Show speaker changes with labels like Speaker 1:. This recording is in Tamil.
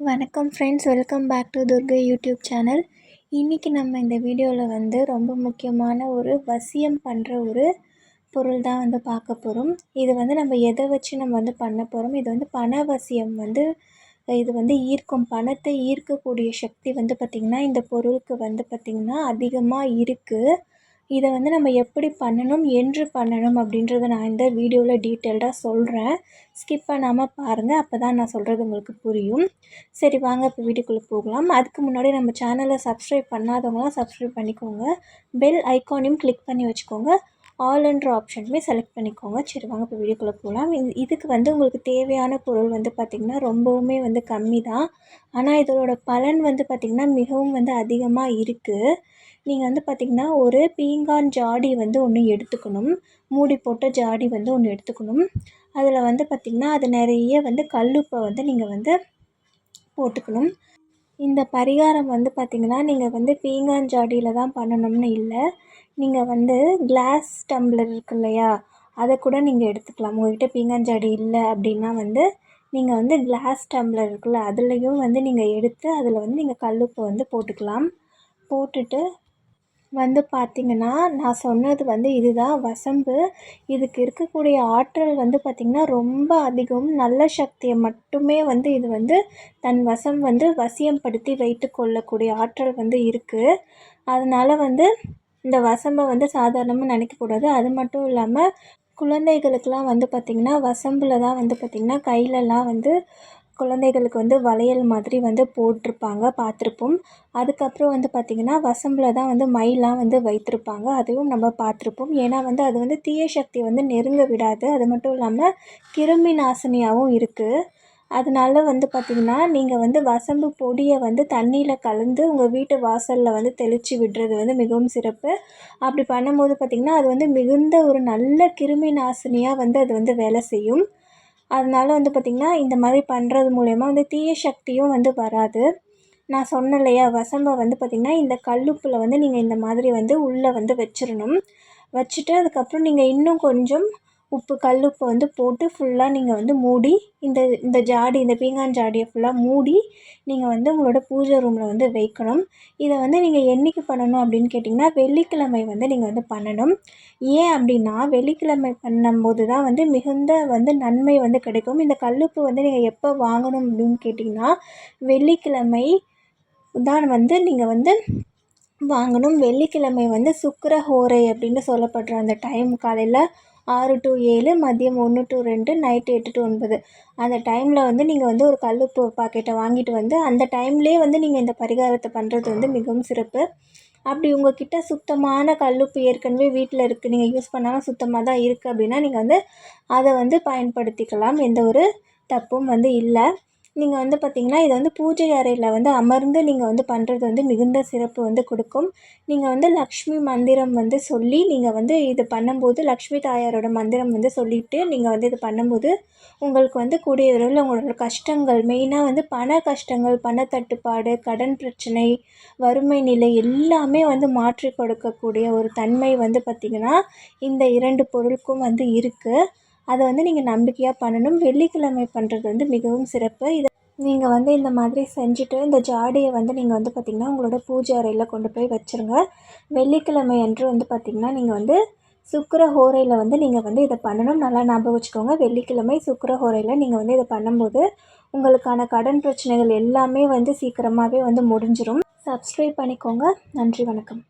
Speaker 1: வணக்கம் friends welcome back to Durgai YouTube channel இன்றைக்கி நம்ம இந்த வீடியோவில் வந்து ரொம்ப முக்கியமான ஒரு வசியம் பண்ணுற ஒரு பொருள் தான் வந்து பார்க்க போகிறோம் இது வந்து நம்ம எதை வச்சு நம்ம வந்து பண்ண போகிறோம் இது வந்து பண வசியம் வந்து இது வந்து ஈர்க்கும். பணத்தை ஈர்க்கக்கூடிய சக்தி வந்து பார்த்திங்கன்னா இந்த பொருளுக்கு வந்து பார்த்திங்கன்னா அதிகமாக இருக்குது இதை வந்து நம்ம எப்படி பண்ணணும் என்று பண்ணணும் அப்படின்றத நான் இந்த வீடியோவில் டீட்டெயில்டாக சொல்கிறேன் ஸ்கிப் பண்ணாமல் பாருங்கள் அப்போ தான் நான் சொல்கிறது உங்களுக்கு புரியும். சரி வாங்க இப்போ வீடியோக்குள்ளே போகலாம். அதுக்கு முன்னாடி நம்ம சேனலை சப்ஸ்கிரைப் பண்ணாதவங்களாம் சப்ஸ்கிரைப் பண்ணிக்கோங்க. பெல் ஐக்கானையும் கிளிக் பண்ணி வச்சுக்கோங்க. ஆல்ன்ற ஆப்ஷனுமே செலக்ட் பண்ணிக்கோங்க. சரி வாங்க இப்போ வீடியோக்குள்ளே போகலாம் இதுக்கு வந்து உங்களுக்கு தேவையான பொருள் வந்து பார்த்திங்கன்னா ரொம்பவுமே வந்து கம்மி தான் ஆனால் இதோட பலன் வந்து பார்த்திங்கன்னா மிகவும் வந்து அதிகமாக இருக்குது நீங்கள் வந்து பார்த்திங்கன்னா ஒரு பீங்கான் ஜாடி வந்து ஒன்று எடுத்துக்கணும். மூடி போட்ட ஜாடி வந்து ஒன்று எடுத்துக்கணும். அதில் வந்து பார்த்திங்கன்னா அது நிறைய வந்து கல்லுப்பை வந்து நீங்கள் வந்து போட்டுக்கணும். இந்த பரிகாரம் வந்து பார்த்திங்கன்னா நீங்கள் வந்து பீங்கான் ஜாடியில் தான் பண்ணணும்னு இல்லை. நீங்கள் வந்து கிளாஸ் டம்ளர் இருக்கு இல்லையா அதை கூட நீங்கள் எடுத்துக்கலாம். உங்கள்கிட்ட பீங்கஞ்சாடி இல்லை அப்படின்னா வந்து நீங்கள் வந்து கிளாஸ் டம்ளர் இருக்குல்ல அதுலேயும் வந்து நீங்கள் எடுத்து அதில் வந்து நீங்கள் கல்லுப்பை வந்து போட்டுக்கலாம். போட்டுட்டு வந்து பார்த்திங்கன்னா நான் சொன்னது வந்து இதுதான். வசம்பு இதுக்கு இருக்கக்கூடிய ஆற்றல் வந்து பார்த்திங்கன்னா ரொம்ப அதிகம். நல்ல சக்தியை மட்டுமே வந்து இது வந்து தன் வசம் வந்து வசியம்படுத்தி வைத்து கொள்ளக்கூடிய ஆற்றல் வந்து இருக்குது அதனால் வந்து இந்த வசம்பை வந்து சாதாரணமாக நினைக்கக்கூடாது. அது மட்டும் இல்லாமல் குழந்தைகளுக்கெலாம் வந்து பார்த்திங்கன்னா வசம்பில் தான் வந்து பார்த்திங்கன்னா கையிலலாம் வந்து குழந்தைகளுக்கு வந்து வளையல் மாதிரி வந்து போட்டிருப்பாங்க பார்த்துருப்போம் அதுக்கப்புறம் வந்து பார்த்திங்கன்னா வசம்பில் தான் வந்து மைலாம் வந்து வைத்திருப்பாங்க. அதுவும் நம்ம பார்த்துருப்போம் ஏன்னா வந்து அது வந்து தீய சக்தி வந்து நெருங்க விடாது. அது மட்டும் இல்லாமல் கிருமி நாசினியாகவும் இருக்குது அதனால வந்து பார்த்திங்கன்னா நீங்கள் வந்து வசம்பு பொடியை வந்து தண்ணியில் கலந்து உங்கள் வீட்டு வாசலில் வந்து தெளித்து விடுறது வந்து மிகவும் சிறப்பு. அப்படி பண்ணும்போது பார்த்திங்கன்னா அது வந்து மிகுந்த ஒரு நல்ல கிருமி நாசினியாக வந்து அது வந்து வேலை செய்யும். அதனால வந்து பார்த்திங்கன்னா இந்த மாதிரி பண்ணுறது மூலயமா வந்து தீய சக்தியும் வந்து வராது. நான் சொன்னேன் இல்லையா வசம்பை வந்து பார்த்திங்கன்னா இந்த கல்லுப்பில் வந்து நீங்கள் இந்த மாதிரி வந்து உள்ளே வந்து வச்சிடணும் வச்சுட்டு அதுக்கப்புறம் நீங்கள் இன்னும் கொஞ்சம் உப்பு கல் உப்பை வந்து போட்டு ஃபுல்லாக நீங்கள் வந்து மூடி இந்த இந்த ஜாடி இந்த பீங்கான் ஜாடியை ஃபுல்லாக மூடி நீங்கள் வந்து உங்களோட பூஜை ரூமில் வந்து வைக்கணும். இதை வந்து நீங்கள் என்றைக்கு பண்ணணும் அப்படின்னு கேட்டிங்கன்னா வெள்ளிக்கிழமை வந்து நீங்கள் வந்து பண்ணணும். ஏன் அப்படின்னா வெள்ளிக்கிழமை பண்ணும்போது தான் வந்து மிகுந்த வந்து நன்மை வந்து கிடைக்கும். இந்த கல்லுப்பு வந்து நீங்கள் எப்போ வாங்கணும் அப்படின்னு கேட்டிங்கன்னா வெள்ளிக்கிழமை தான் வந்து நீங்கள் வந்து வாங்கணும். வெள்ளிக்கிழமை வந்து சுக்கர ஹோரை அப்படின்னு சொல்லப்படுற அந்த டைம் காலையில் ஆறு டு ஏழு மதியம் ஒன்று டு ரெண்டு நைட்டு எட்டு டு ஒன்பது. அந்த டைமில் வந்து நீங்கள் வந்து ஒரு கல்லுப்பு பாக்கெட்டை வாங்கிட்டு வந்து அந்த டைம்லேயே வந்து நீங்கள் இந்த பரிகாரத்தை பண்ணுறது வந்து மிகவும் சிறப்பு. அப்படி உங்ககிட்ட சுத்தமான கல்லுப்பு ஏற்கனவே வீட்டில் இருக்குது நீங்கள் யூஸ் பண்ணாமல் சுத்தமாக தான் இருக்குது அப்படின்னா நீங்கள் வந்து அதை வந்து பயன்படுத்திக்கலாம். எந்த ஒரு தப்பும் வந்து இல்லை. நீங்கள் வந்து பார்த்திங்கன்னா இதை வந்து பூஜை அறையில் வந்து அமர்ந்து நீங்கள் வந்து பண்ணுறது வந்து மிகுந்த சிறப்பு வந்து கொடுக்கும். நீங்கள் வந்து லக்ஷ்மி மந்திரம் வந்து சொல்லி நீங்கள் வந்து இது பண்ணும்போது லக்ஷ்மி தாயாரோட மந்திரம் வந்து சொல்லிவிட்டு நீங்கள் வந்து இது பண்ணும்போது உங்களுக்கு வந்து கூடிய விரைவில் உங்களோட கஷ்டங்கள் மெயினாக வந்து பண கஷ்டங்கள் பணத்தட்டுப்பாடு கடன் பிரச்சனை வறுமை நிலை எல்லாமே வந்து மாற்றி கொடுக்கக்கூடிய ஒரு தன்மை வந்து பார்த்திங்கன்னா இந்த இரண்டு பொருளுக்கும் வந்து இருக்குது அதை வந்து நீங்கள் நம்பிக்கையாக பண்ணணும். வெள்ளிக்கிழமை பண்ணுறது வந்து மிகவும் சிறப்பு. இதை நீங்கள் வந்து இந்த மாதிரி செஞ்சுட்டு இந்த ஜாடியை வந்து நீங்கள் வந்து பார்த்திங்கன்னா உங்களோட பூஜை அறையில் கொண்டு போய் வச்சுருங்க. வெள்ளிக்கிழமை அன்று வந்து பார்த்திங்கன்னா நீங்கள் வந்து சுக்கர ஹோரையில் வந்து நீங்கள் வந்து இதை பண்ணணும். நல்லா ஞாபகம் வச்சுக்கோங்க. வெள்ளிக்கிழமை சுக்கர ஹோரையில் நீங்கள் வந்து இதை பண்ணும்போது உங்களுக்கான கடன் பிரச்சனைகள் எல்லாமே வந்து சீக்கிரமாகவே வந்து முடிஞ்சிடும் சப்ஸ்கிரைப் பண்ணிக்கோங்க. நன்றி வணக்கம்.